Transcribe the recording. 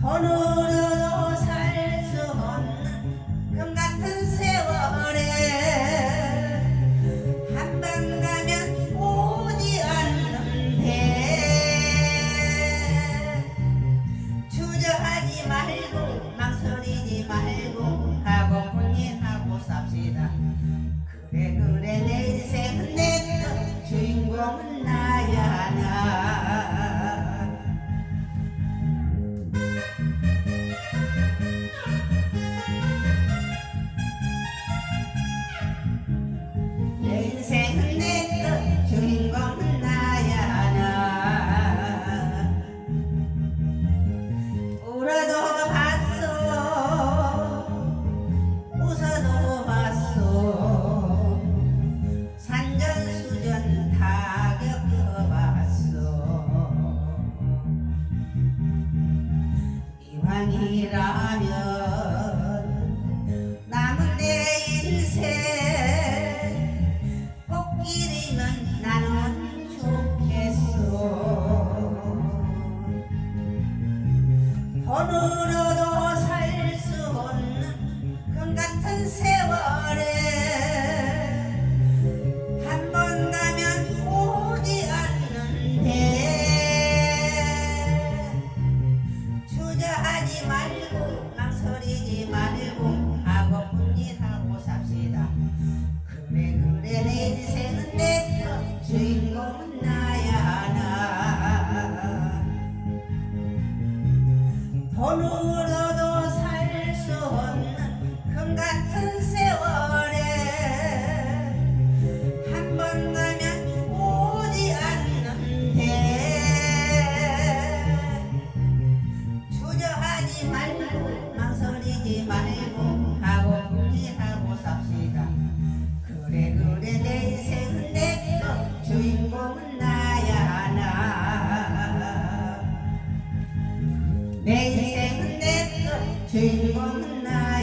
돈으로 살수금 같은 세월에 한 번 가면 오지 않는데 주저하지 말고 망설이지 말고 하고픈 일 하고 삽시다. 그래 그래 내 인생은 내 주인공은 나야 나. 사랑이라면 남은 내 인생 꽃길이면 나는 좋겠어 오늘은 honor 내생내뜻 즐거운 날